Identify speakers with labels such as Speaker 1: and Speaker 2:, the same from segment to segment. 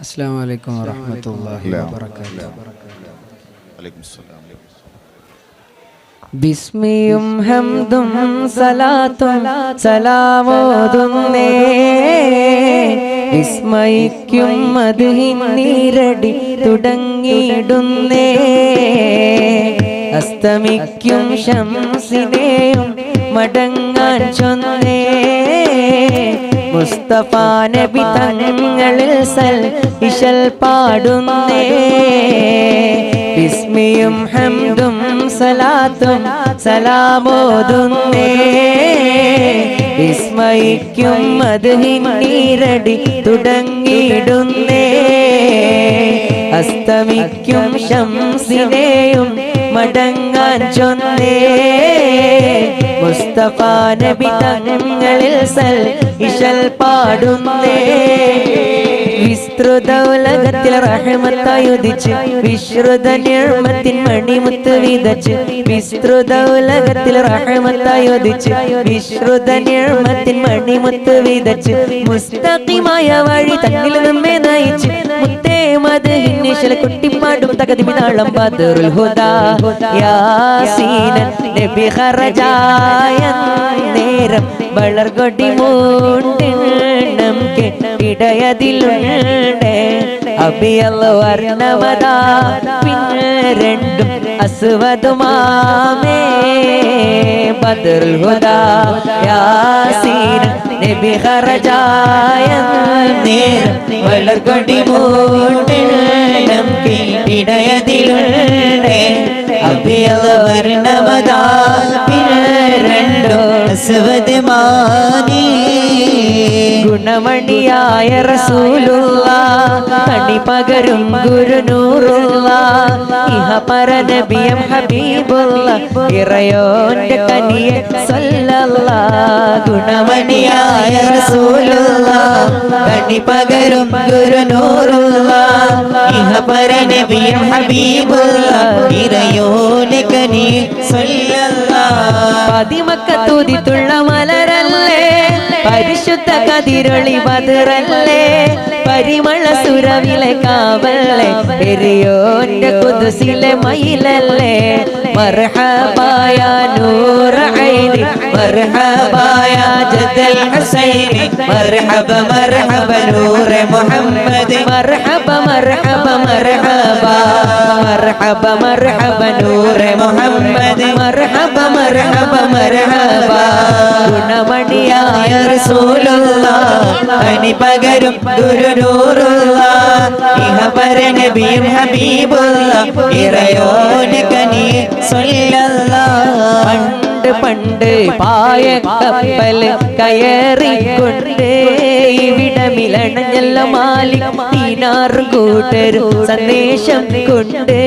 Speaker 1: അസ്സാം വലൈക്കും വറഹമത്തല്ലാഹി വബർക്കാത്തു
Speaker 2: ബിസ്മിയും ഹംദും സലാത്തും സലാമോതുന്നേ വിസ്മയിക്കും മധുഹിൻ നീരടി തുടങ്ങിയിടുന്നേ. അസ്തമിക്കും ശംസിനെയും മടങ്ങാൻ ചൊന്നേ. മുസ്തഫ തങ്ങളിൽ സൽ ഇശൽ പാടുന്നേ. ബിസ്മിയും ഹംദും സലാത്തും സലാമോതുന്നേ. വിസ്മയിക്കും അത് നീരടി തുടങ്ങിയിടുന്നേ. അസ്തമിക്കും ശംസിനെയും മടങ്ങാൻ ചൊന്നേ. മുസ്തഫ നബി തങ്ങളിൽ സൽ ഇശൽ പാടുന്നേ. വിസ്തൃത ഉലകത്തിൽ റഹമത്തായുദിച്ച് വിശ്രുത മണിമുത്ത് വിതച്ച് വിസ്തൃത ഉലകത്തിൽ റഹമത്തായുദിച്ച് വിശ്രുത മണിമുത്ത് വിതച്ച് മുസ്തഖിമായ വഴി തന്നിൽ നമ്മെ നയിച്ച് കുട്ടിപ്പാടും നേരം വളർകൊടി മൂണ്ടെണ്ണം കെട്ടിടയതിലുണ്ട് അബിയല്ല വർണമതാ പിന്നെ രണ്ടും അസുവതുമാമേ ബദറുൽ ഹുദാ യാസീൻ നബി ഖറജായ നേരം വളർകൊടി മൂണ്ടെണ്ണം കെട്ടിടയതിലുണ്ട് അബിയല്ല വർണമതാ പിന്നെ രണ്ടും അസുവതുമാനേ ഗുണമണിയായ റസൂലുള്ള കണി പകരും ഗുരുനൂറുള്ള ഇഹ പരനബിയം ഹബീബുള്ള ഇറയോന്റെ കനിയ സല്ലല്ല. ഗുണമണിയായ റസൂലുള്ള കണി പകരും ഗുരുനൂറുള്ള ഇഹ പരനബിയം ഹബീബുള്ള ഇറയോന്റെ കനിയ സല്ലല്ല. പതിമക്കത്തൂതിത്തുള്ള മലരല്ലേ? പരിശുദ്ധ കതിരൊളി പതിറല്ലേ പരിമള സുരവിലെ കാവല്ലേ? പെരിയോന്റെ കുതിസിലെ മയിലല്ലേ? മർഹബായ നൂറ ഐനി മർഹബായ ജദൽ ഹുസൈനി. മർഹബ മർഹബ നൂറ മുഹമ്മദ്. മർഹബ മർഹബ മർഹബ. മർഹബ മർഹബ നൂറ മുഹമ്മദ് മർഹബ മർഹബ മർഹബ. ഗുണമണിയായ റസൂലുള്ള അനി പകരും ഗുരുനൂറുള്ള. ഇഹ പരനബിയും ഹബീബുള്ള ഇറയോന് കനി പണ്ട് പണ്ട് പായക്കപ്പൽ കയറിക്കൊണ്ട് ഇവിടമിലണഞ്ഞല്ല മാലി തീനാറും കൂട്ടരും സന്ദേശം കൊണ്ടേ.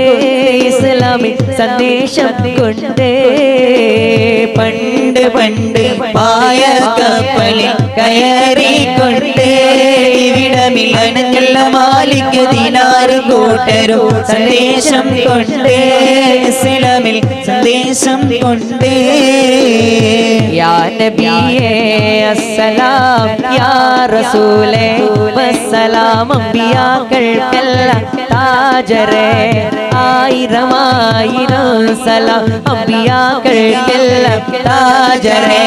Speaker 2: ഇസ്ലാമി സന്ദേശം കൊണ്ടേ. പണ്ട് പണ്ട് പായ കപ്പലിൽ കയറിക്കൊണ്ട് ഇവിടമില്ല മാലിക്ക് ദിനാറ് കൂട്ടരും സന്ദേശം കൊണ്ടേ. ഇസ്ലാമിൽ സന്ദേശം കൊണ്ടേ. യാ നബിയേ അസ്സലാം യാ റസൂലേ വസ്സലാം അമ്പിയാക്കൾക്കെല്ലാം താജരേ ആയിരം ആയിരം സലാം അമ്പിയാക്കൾക്കെല്ലാം താജരേ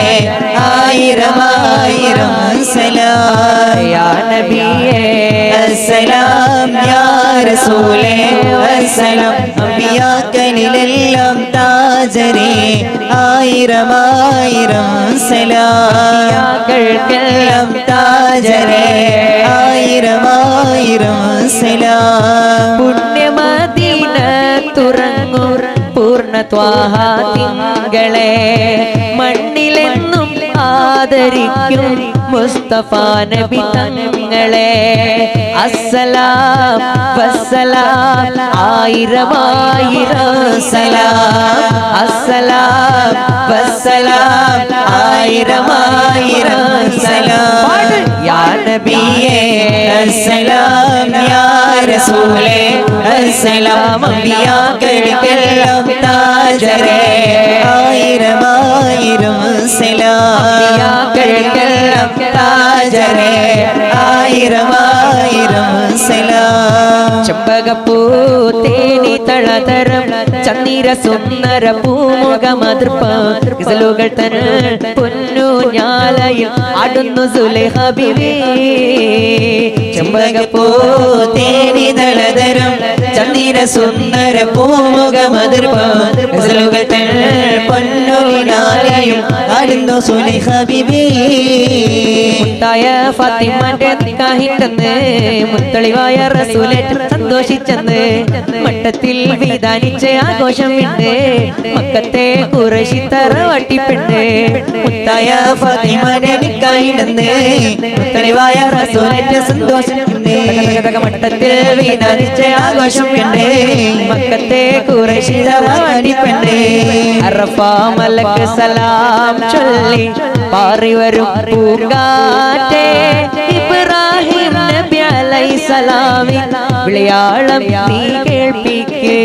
Speaker 2: ആയിരം ആയിരം സലാം. യാ നബിയേ അസ്സലാം യാ റസൂലേ വസ്സലാം അമ്പിയാക്കലിലെല്ലാം താജരേ ആയിരം ആയിരം സലാം താജരേ ആയിരം ആയിരം സലാം പുണ്യമദീന തുറങ്ങു പൂർണ ത്വാഹ തിങ്കളെ മണ്ണിലെന്നും ആദരിക്കും മുസ്തഫ നബി തങ്ങളെ അസ്സലാം വസ്സലാം ആയിരം ആയിരം സലാം അസ്സലാം വസ്സലാം ആയിരം ആയിരം സലാം യാ നബിയേ അസ്സലാം യാ റസൂലേ അസ്സലാം അമ്പിയാക്കൾക്കെല്ലാം താജരേ ആയിരം ആയിരം സലാം താജരേ ആയിരം ആയിരം സലാം. ചെമ്പകപ്പൂ തേനി തളതരം ചന്ദിര സുന്ദര പൂമുഖ ഗസലുകൾ തൻ പൊന്നു ഞാലയിൽ അടുന്നു സുലേഹ ബിബി ചെമ്പകപ്പൂ
Speaker 3: തേനി തളതരം ചന്ദിര സുന്ദര പൂമുഖമതിർപ്പ ഗസലുകൾ തൻ പൊന്നൊലിനാലയും ആടുന്നു സുലൈഹ ബിബി
Speaker 2: മുത്തായ ഫാത്തിമാന്റെ നിക്കാഹിണ്ടെന്ന് മുത്തളിവായ റസൂലേറ്റ് സന്തോഷിച്ചെന്ന് മട്ടത്തിൽ വിധാനിച്ച ആഘോഷം ഉണ്ട് മക്കത്തെ കുറശി തറവട്ടിപ്പെണ്ട്
Speaker 3: മുത്തായ ഫാത്തിമാന്റെ നിക്കായിടുന്ന് മുത്തളിവായ റസൂലേറ്റ് സന്തോഷിച്ചെന്ന്
Speaker 2: മട്ടത്തിൽ
Speaker 3: വിധാനിച്ച ആഘോഷം ഉണ്ട്
Speaker 2: മക്കത്തെ കുറശി തറവട്ടിപ്പെണ്ട് അറഫ മലക്ക് സലാം ചൊല്ലി പാറി വരും പൂങ്കാറ്റേ ഇബ്രാഹിം നബി അലൈസലാമി വിളിയാളം നീ കേൾപ്പിക്കേ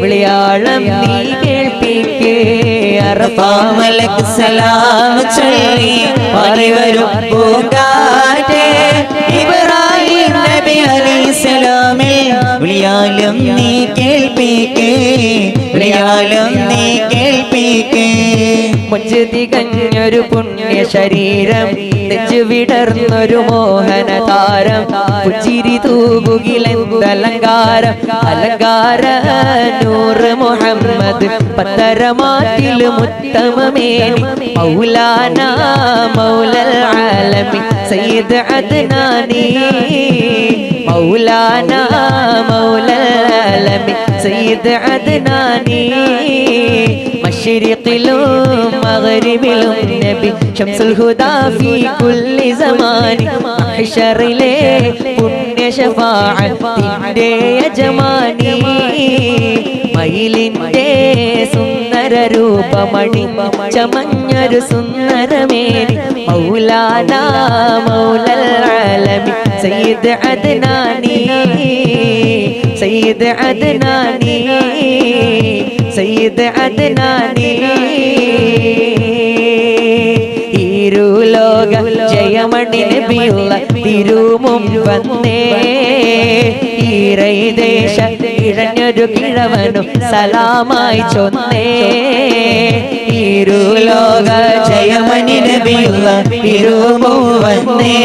Speaker 2: വിളിയാളം നീ കേൾപ്പിക്കേ.
Speaker 3: അറഫാമലക്ക് സലാം ചൊല്ലി പാറി വരും പൂങ്കാറ്റേ ഇബ്രാഹിം നബി അലൈഹിസ്സലാമിൽ വിളിയാലും നീ കേൾപ്പിക്കേ. വിളിയാലും നീ കേൾപ്പിക്കേ.
Speaker 2: മുഞ്ച് തികഞ്ഞൊരു പുണ്യ ശരീരം നെഞ്ചു വിടർന്നൊരു മോഹന താരം പുച്ചിരി തൂകുകിലങ്കാരം അലങ്കാര നൂറ് മുഹമ്മദ് പത്തരമാറ്റിൽ മുത്തമമേനി മൗലാന മൗലൽ ആലമി സയ്യിദ് അദ്നാനി. മൗലാന മൗലൽ ആലമി സയ്യിദ് അദ്നാനി. മഗ്രിബിലും നബി ഷംസുൽ ഹുദാ ഫീ കുല്ലി സമാനി മയിലിന്റെ സുന്ദര രൂപമണി ചമഞ്ഞൊരു സുന്ദരമേനി. മൗലാന മൗലൽ സയ്യിദ് അദ്നാനി. സയ്യിദ് അദ്നാനി. സയ്യിദ് അദ്നാനി ഇരുലോക ജയമണി നബിയുള്ള തിരുമും വന്നേ ഈരൈദേശ ഇഴഞ്ഞൊരു കിഴവനും സലാമായി ചൊന്നേ. ഇരുലോക
Speaker 3: ജയമണി നബിയുള്ള ഇരുമൂവന്നേ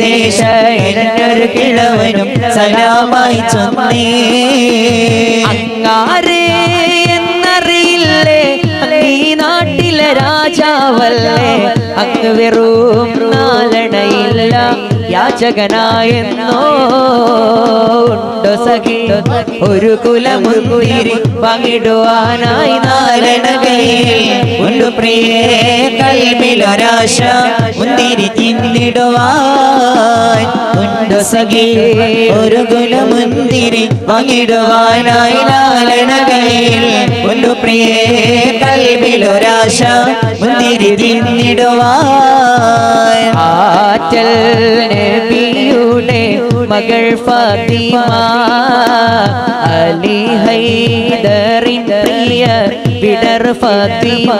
Speaker 3: ദേശ ഇരട്ടൊരു കിഴവനും സലാമായി ചൊന്നേ.
Speaker 2: അങ്ങാരേ എന്നറിയില്ലേ? നാട്ടിലെ രാജാവല്ലേ? അങ്ങ് വെറും യാചകനായെന്നോ സഖി? ഒരു കുലമുന്തിരി പങ്കിടുവാനായി
Speaker 3: നാരണകയിൽ. പ്രിയേ കൽമിലൊരാശ മുന്തിരി ചിന്തിടുവാൻ സഖി ഒരു കുലമുന്തിരി പങ്കിടുവാനായി നാരണകയിൽ. ഒരു പ്രിയേ കൽമിലൊരാശ മുന്തിരി ചിന്തിടുവാൻ
Speaker 2: ആറ്റൽ മകൾ ഫാത്തിമ അലി ഹൈദറിൻ പ്രിയ വിടർ ഫാത്തിമ.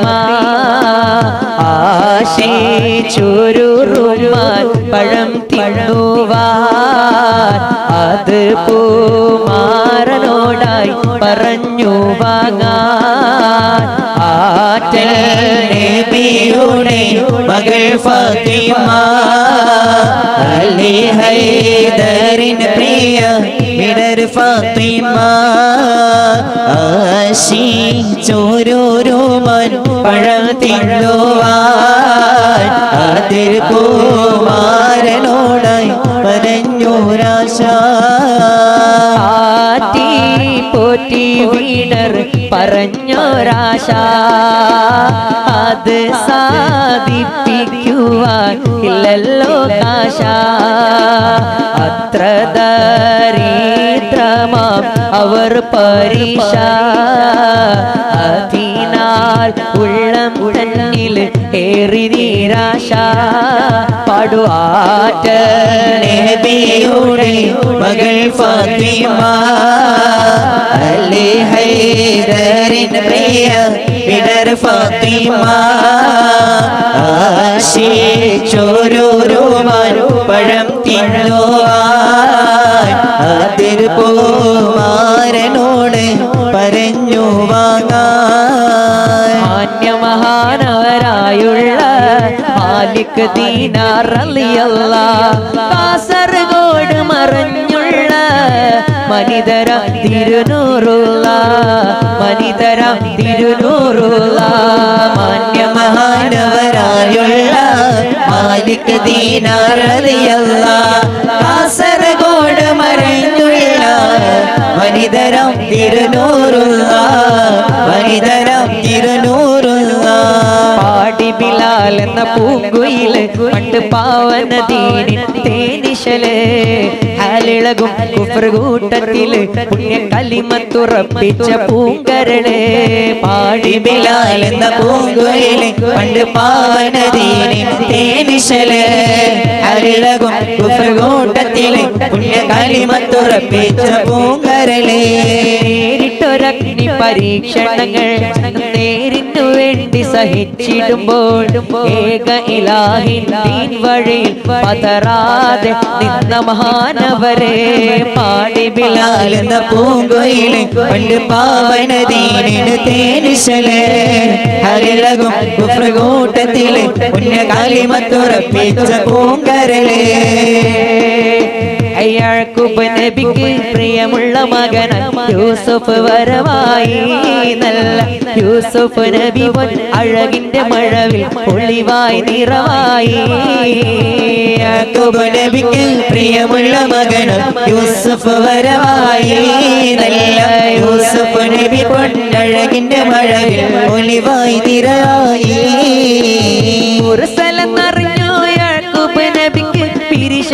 Speaker 2: ആശിച്ചൊരുറുമാൻ പഴം തിന്നുവാൻ അത് പൂമാരനോടായി പറഞ്ഞു വാങ്ങാൻ.
Speaker 3: നബിയുടെ മകൾ ഫാത്തിമ. അലി ഹൈദരിൻ പ്രിയ വിടർ ഫാത്തിമ. ആശി ചോരോരോമൻ പഴം തിന്നുവാൻ അതിൽ കുമാരനോടായി പറഞ്ഞോരാശ
Speaker 2: പോറ്റി വീടർ പറഞ്ഞൊരാശ. അത് സാധിപ്പിക്കുവാൻ ഇല്ലല്ലോ കാശ. അത്ര ദരിദ്രമാം അവർ പരീക്ഷ. അതിനാൽ ഉള്ളം തന്നിൽ ഏറി നിരാശ. പാടുവാറ്റ
Speaker 3: നബിയുടെ മകൾ ഫാത്തിമ. അലി ഹൈദരിൻ പ്രിയ പിടർ ഫാത്തിമ. ആശിച്ചോരോരോമാൻ പഴം തിന്നുവാൻ
Speaker 2: മാലിക് ദീനാർ കാസർഗോഡ് മറഞ്ഞുള്ള മനിതര തിരുനൂറുള്ള മനിതര തിരുനൂറുള്ള മാന്യ
Speaker 3: മഹാനവരായുള്ള മാലിക് ദീനാറിയല്ല കാസർഗോഡ് മറഞ്ഞുള്ള മനിതരം തിരുനൂറുള്ള മനിതരം തിരുനൂറുള്ള
Speaker 2: ബിലാൽ എന്ന പൂങ്കുയിൽ പണ്ട് പാവന ദീനിൻ തേനിശൽ. ഹാലിളകും കുഫ്രകൂട്ടത്തിൽ പുണ്യ കലിമത്തുറപ്പിച്ച പൂങ്കരൾ. പാടി
Speaker 3: ബിലാൽ എന്ന പൂങ്കുയിൽ പണ്ട് പാവന പാവനദീനിൻ തേനിശൽ. ഹാലിളകും കുഫ്രകൂട്ടത്തിൽ പുണ്യ കലിമത്തുറപ്പിച്ച പൂങ്കരളേ.
Speaker 2: പരീക്ഷണങ്ങൾ നേരിനു വേണ്ടി സഹിച്ചിടുമ്പോൾ ഏക ഇലാഹിൻ വഴിയിൽ പതറാതെ നിന്ന മഹാനവരെ പാടി
Speaker 3: ബിലാലെന്ന പൂങ്കൊയിലെ പണ്ട് പാവനദീനിന് തേനിശൽ. അരിളകും കുഫ്രകൂട്ടത്തിൽ പുണ്യ കലിമത്തുറപ്പിച്ച
Speaker 2: അയാൾക്കുബ് നബിക്ക് പ്രിയമുള്ള മകൻ യൂസുഫ് വരവായി. നല്ല യൂസുഫ് നബി പൊൻ അഴകിന്റെ മഴവിൽ ഒളിവായി നിറവായി.
Speaker 3: യാക്കൂബ് നബിക്ക് പ്രിയമുള്ള മകൻ യൂസുഫ് വരവായി. നല്ല യൂസുഫ് നബി പൊൻ അഴകിന്റെ മഴവിൽ ഒളിവായി നിറയായി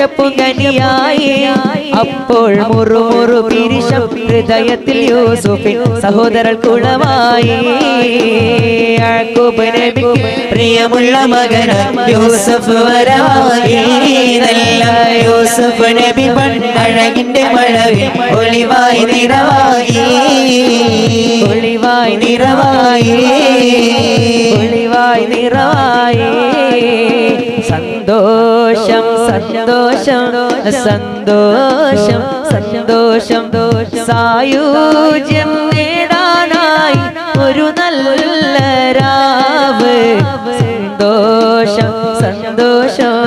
Speaker 2: പിരിശപ്പു അപ്പോൾ മുറുമുറു പിരിശം ഹൃദയത്തിൽ യൂസുഫിൻ സഹോദരൻ കുളമായി
Speaker 3: പ്രിയമുള്ള മകന യൂസഫ് വരവായി. നല്ല യൂസഫ് നബി അഴകിന്റെ മഴവിൽ ഒളിവായി നിറവായി.
Speaker 2: ഒളിവായി
Speaker 3: നിറവായി.
Speaker 2: ഒളിവായി നിറവായി. സന്തോഷം സന്തോഷം സന്തോഷം സന്തോഷം. സായുജ്യം നേടാനായി ഒരു നല്ല രാവ്. സന്തോഷം സന്തോഷം.